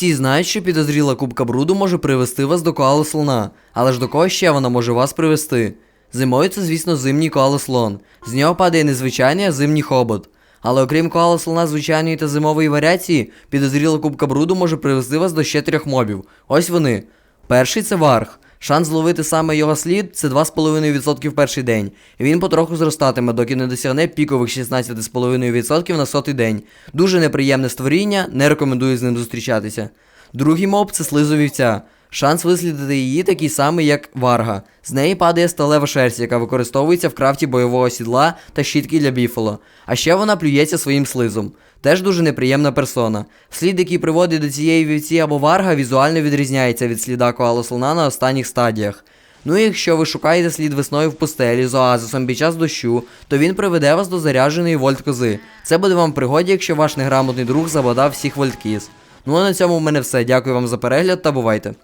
Всі знають, що підозріла кубка бруду може привести вас до коали слона, але ж до кого ще вона може вас привести? Зимою це, звісно, зимній коалослон. З нього падає незвичайний, а зимній хобот. Але окрім коала слона звичайної та зимової варіації, підозріла кубка бруду може привести вас до ще трьох мобів. Ось вони. Перший це варг. Шанс зловити саме його слід це 2,5% в перший день. Він потроху зростатиме, доки не досягне пікових 16,5% на сотий день. Дуже неприємне створіння, не рекомендую з ним зустрічатися. Другий моб це слизу вівця. Шанс вислідити її такий самий, як варга. З неї падає сталева шерсть, яка використовується в крафті бойового сідла та щітки для біфоло. А ще вона плюється своїм слизом. Теж дуже неприємна персона. Слід, який приводить до цієї вівці або варга, візуально відрізняється від сліда коалослона на останніх стадіях. Ну і якщо ви шукаєте слід весною в пустелі з оазисом під час дощу, то він приведе вас до зарядженої вольт кози. Це буде вам в пригоді, якщо ваш неграмотний друг забадав всіх вольткіз. Ну а на цьому в мене все. Дякую вам за перегляд та бувайте.